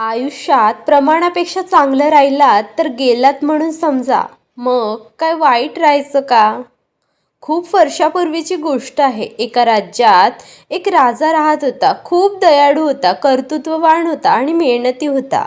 आयुष्यात प्रमाणापेक्षा चांगलं राहिलात तर गेलात म्हणून समजा. मग काय वाईट राहायचं का? खूप वर्षापूर्वीची गोष्ट आहे. एका राज्यात एक राजा राहत होता. खूप दयाळू होता कर्तृत्ववान होता आणि मेहनती होता.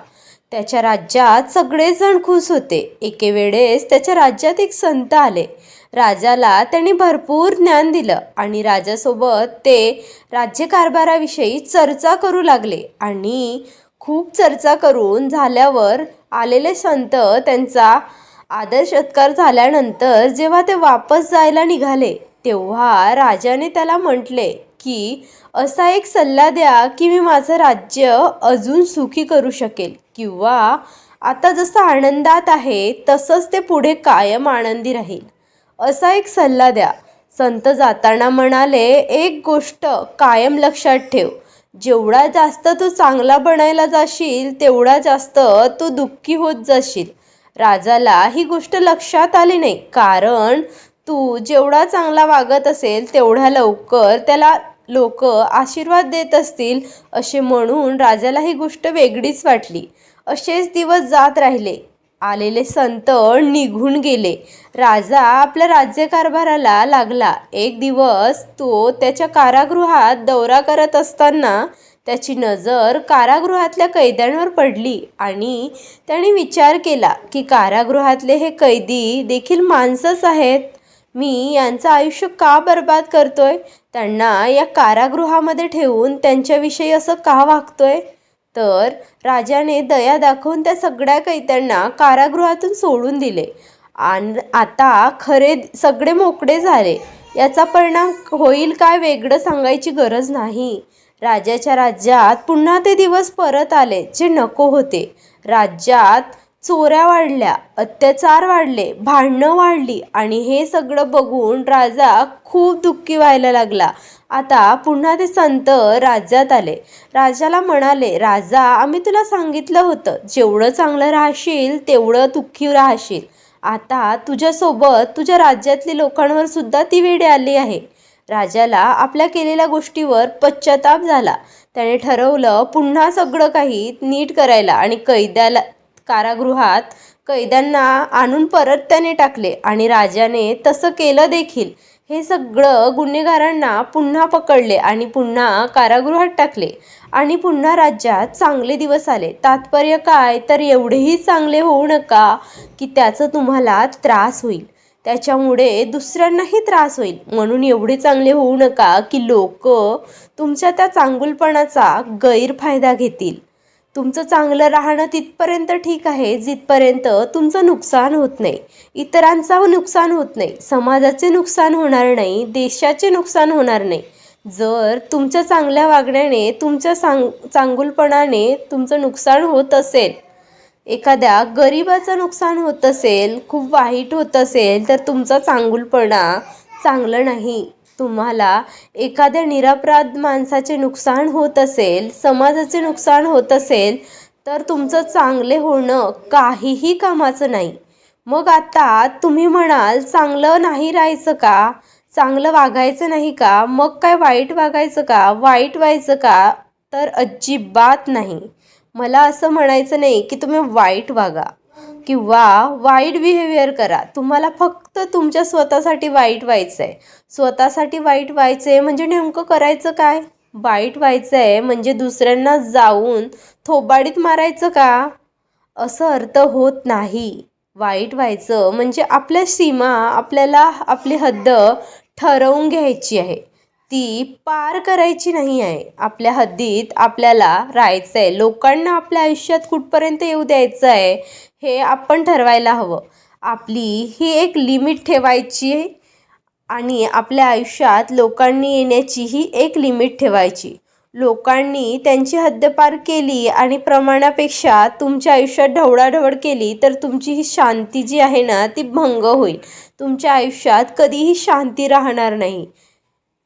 त्याच्या राज्यात सगळेजण खुश होते. एके वेळेस त्याच्या राज्यात एक संत आले. राजाला त्यांनी भरपूर ज्ञान दिलं आणि राजासोबत ते राज्यकारभाराविषयी चर्चा करू लागले आणि खूप चर्चा करून झाल्यावर आलेले संत त्यांचा आदर सत्कार झाल्यानंतर जेव्हा ते वापस जायला निघाले तेव्हा राजाने त्याला म्हटले की असा एक सल्ला द्या की मी माझं राज्य अजून सुखी करू शकेल किंवा आता जसं आनंदात आहे तसंच ते पुढे कायम आनंदी राहील. असा एक सल्ला द्या. संत जाताना म्हणाले एक गोष्ट कायम लक्षात ठेव. जेवढा जास्त तू चांगला बनायला जाशील तेवढा जास्त तू दुःखी होत जाशील. राजाला ही गोष्ट लक्षात आली नाही. कारण तू जेवढा चांगला वागत असेल तेवढ्या लवकर त्याला लोक आशीर्वाद देत असतील असे म्हणून राजाला ही गोष्ट वेगळीच वाटली. असेच दिवस जात राहिले. आलेले संत निघून गेले. राजा आपल्या राज्यकारभाराला लागला. एक दिवस तो त्याच्या कारागृहात दौरा करत असताना त्याची नजर कारागृहातल्या कैद्यांवर पडली आणि त्याने विचार केला की कारागृहातले हे कैदी देखील माणसंच आहेत. मी यांचं आयुष्य का बर्बाद करतोय? त्यांना या कारागृहामध्ये ठेवून त्यांच्याविषयी असं का वागतोय? तर राजाने दया दाखवून त्या सगळ्या कैद्यांना कारागृहातून सोडून दिले. आणि आता खरे सगळे मोकळे झाले. याचा परिणाम होईल काय वेगळं सांगायची गरज नाही. राजाच्या राज्यात पुन्हा ते दिवस परत आले जे नको होते. राज्यात चोऱ्या वाढल्या अत्याचार वाढले भांडणं वाढली आणि हे सगळं बघून राजा खूप दुःखी व्हायला लागला. आता पुन्हा ते संत राज्यात आले. राजाला म्हणाले राजा आम्ही तुला सांगितलं होतं जेवढं चांगलं राहशील तेवढं दुःखी राहशील. आता तुझ्यासोबत तुझ्या राज्यातली लोकांवर सुद्धा ती वेळ आली आहे. राजाला आपल्या केलेल्या गोष्टीवर पश्चाताप झाला. त्याने ठरवलं पुन्हा सगळं काही नीट करायला आणि कैद्याला कारागृहात कैद्यांना आणून परत त्याने टाकले आणि राजाने तसं केलं देखील. हे सगळं गुन्हेगारांना पुन्हा पकडले आणि पुन्हा कारागृहात टाकले. आणि पुन्हा राज्यात चांगले दिवस आले. तात्पर्य काय? तर एवढेही चांगले होऊ नका की त्याचं तुम्हाला त्रास होईल. त्याच्यामुळे दुसऱ्यांनाही त्रास होईल. म्हणून एवढे चांगले होऊ नका की लोक तुमच्या त्या चांगुलपणाचा गैरफायदा घेतील. तुमचं चांगलं राहणं तिथपर्यंत ठीक आहे जिथपर्यंत तुमचं नुकसान होत नाही. इतरांचा नुकसान होत नाही समाजाचे नुकसान होणार नाही देशाचे नुकसान होणार नाही. जर तुमच्या चांगल्या वागण्याने तुमच्या सांग चांगुलपणाने तुमचं नुकसान होत असेल एखाद्या गरिबाचं नुकसान होत असेल खूप वाईट होत असेल तर तुमचा चांगुलपणा चांगलं नाही. तुम्हाला एखाद्या निरपराध माणसाचे नुकसान होत असेल समाजाचे नुकसान होत असेल तर तुमचं चांगले होणं काहीही कामाचं नाही. मग आता तुम्ही म्हणाल चांगलं नाही राहायचं का? चांगलं वागायचं नाही का? मग काय वाईट वागायचं का? वाईट व्हायचं का? तर अजिबात नाही. मला असं म्हणायचं नाही की तुम्ही वाईट वागा. किंवा वाईट बिहेवियर करा. तुम्हाला फक्त तुमच्या स्वतःसाठी वाईट व्हायचं आहे स्वतःसाठी वाईट व्हायचं आहे म्हणजे नेमकं करायचं काय? वाईट व्हायचं आहे म्हणजे दुसऱ्यांना जाऊन थोबाडीत मारायचं का? असं अर्थ होत नाही. वाईट व्हायचं म्हणजे आपल्या सीमा आपल्याला आपली हद्द ठरवून घ्यायची आहे. ती पार करायची नाही आहे. आपल्या हद्दीत आपल्याला राहायचं आहे लोकांना आपल्या आयुष्यात कुठपर्यंत येऊ द्यायचं आहे हे आपण ठरवायला हवं. आपली ही एक लिमिट ठेवायची आणि आपल्या आयुष्यात लोकांनी येण्याची ही एक लिमिट ठेवायची. लोकांनी त्यांची हद्दपार केली आणि प्रमाणापेक्षा तुमच्या आयुष्यात ढवळाढवळ केली तर तुमची ही शांती जी आहे ना ती भंग होईल. तुमच्या आयुष्यात कधीही शांती राहणार नाही.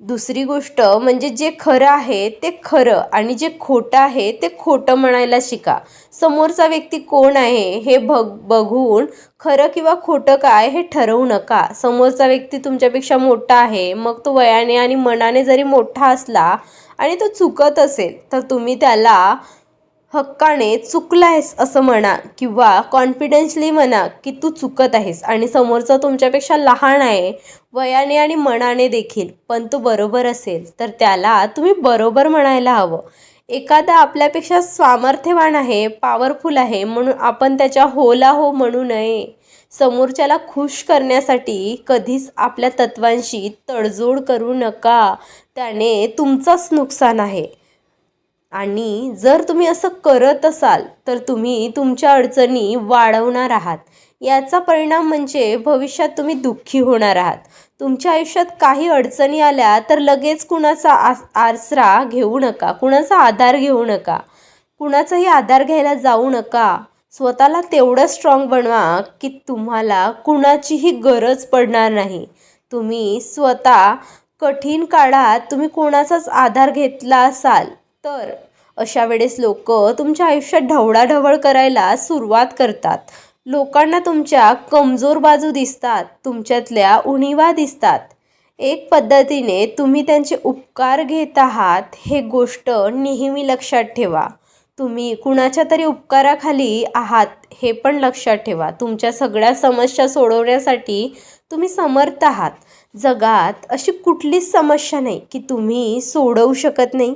दुसरी गोष्ट म्हणजे जे खरं आहे ते खरं आणि जे खोटं आहे ते खोटं म्हणायला शिका. समोरचा व्यक्ती कोण आहे हे बघ बघून खरं किंवा खोटं काय हे ठरवू नका. समोरचा व्यक्ती तुमच्यापेक्षा मोठा आहे मग तो वयाने आणि मनाने जरी मोठा असला आणि तो चुकत असेल तर तुम्ही त्याला हक्काने चुकलायस आहेस असं म्हणा किंवा कॉन्फिडेन्सली म्हणा की तू चुकत आहेस आणि समोरचा तुमच्यापेक्षा लहान आहे वयाने आणि मनाने देखील पण तो बरोबर असेल तर त्याला तुम्ही बरोबर म्हणायला हवं. एखादा आपल्यापेक्षा सामर्थ्यवान आहे पॉवरफुल आहे म्हणून आपण त्याच्या होला हो म्हणू नये. समोरच्याला खुश करण्यासाठी कधीच आपल्या तत्वांशी तडजोड करू नका. त्याने तुमचंच नुकसान आहे. आणि जर तुम्ही असं करत असाल तर तुम्ही तुमच्या अडचणी वाढवणार आहात. याचा परिणाम म्हणजे भविष्यात तुम्ही दुःखी होणार आहात. तुमच्या आयुष्यात काही अडचणी आल्या तर लगेच कुणाचा आस आसरा घेऊ नका कुणाचा आधार घेऊ नका. कुणाचाही आधार घ्यायला जाऊ नका. स्वतःला तेवढं स्ट्रॉंग बनवा की तुम्हाला कुणाचीही गरज पडणार नाही. तुम्ही स्वतः कठीण काळात तुम्ही कोणाचाच आधार घेतला असाल तर अशा वेळेस लोक तुमच्या आयुष्यात ढवळाढवळ करायला सुरुवात करतात. लोकांना तुमच्या कमजोर बाजू दिसतात तुमच्यातल्या उणिवा दिसतात. एक पद्धतीने तुम्ही त्यांचे उपकार घेत आहात हे गोष्ट नेहमी लक्षात ठेवा. तुम्ही कुणाच्या तरी उपकाराखाली आहात हे पण लक्षात ठेवा. तुमच्या सगळ्या समस्या सोडवण्यासाठी तुम्ही समर्थ आहात. जगात अशी कुठलीच समस्या नाही की तुम्ही सोडवू शकत नाही.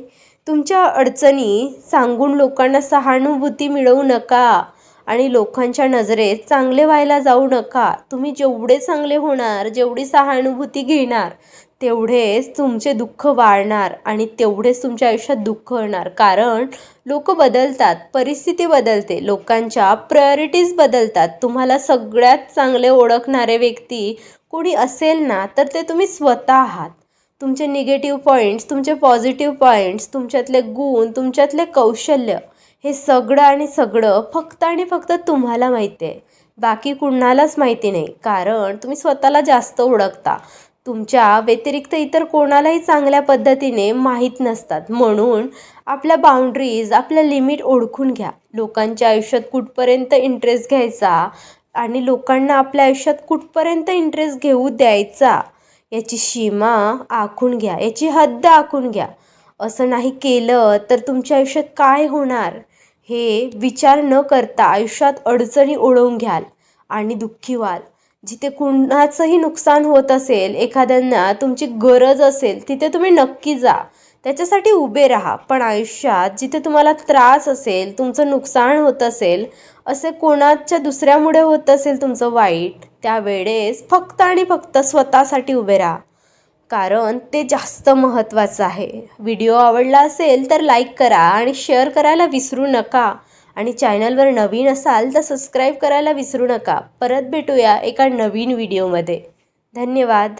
तुमच्या अडचणी सांगून लोकांना सहानुभूती मिळवू नका आणि लोकांच्या नजरेत चांगले व्हायला जाऊ नका. तुम्ही जेवढे चांगले होणार जेवढी सहानुभूती घेणार तेवढेच तुमचे दुःख वाढणार आणि तेवढेच तुमच्या आयुष्यात दुःख होणार. कारण लोक बदलतात परिस्थिती बदलते लोकांच्या प्रायोरिटीज बदलतात. तुम्हाला सगळ्यात चांगले ओळखणारे व्यक्ती कोणी असेल ना तर ते तुम्ही स्वतः आहात. तुमचे निगेटिव्ह पॉईंट्स तुमचे पॉझिटिव्ह पॉईंट्स तुमच्यातले गुण तुमच्यातले कौशल्य हे सगळं आणि सगळं फक्त आणि फक्त तुम्हाला माहिती आहे. बाकी कुणालाच माहिती नाही. कारण तुम्ही स्वतःला जास्त ओळखता. तुमच्या व्यतिरिक्त इतर कोणालाही चांगल्या पद्धतीने माहीत नसतात. म्हणून आपल्या बाउंड्रीज आपल्या लिमिट ओळखून घ्या. लोकांच्या आयुष्यात कुठपर्यंत इंटरेस्ट घ्यायचा आणि लोकांना आपल्या आयुष्यात कुठपर्यंत इंटरेस्ट घेऊ द्यायचा याची सीमा आखून घ्या याची हद्द आखून घ्या. असं नाही केलं तर तुमच्या आयुष्यात काय होणार? हे विचार न करता आयुष्यात अडचणी ओढवून घ्याल आणि दुःखी व्हाल. जिथे कुणाचंही नुकसान होत असेल एखाद्यांना तुमची गरज असेल तिथे तुम्ही नक्की जा. त्याच्यासाठी उभे राहा. पण आयुष्यात जिथे तुम्हाला त्रास असेल तुमचं नुकसान होत असेल असे कोणाच्या दुसऱ्यामुळे होत असेल तुमचं वाईट त्यावेळेस फक्त आणि फक्त स्वतःसाठी उभे राहा. कारण ते जास्त महत्त्वाचं आहे. व्हिडिओ आवडला असेल तर लाईक करा आणि शेअर करायला विसरू नका. आणि चॅनलवर नवीन असाल तर सबस्क्राईब करायला विसरू नका. परत भेटूया एका नवीन व्हिडिओमध्ये. धन्यवाद.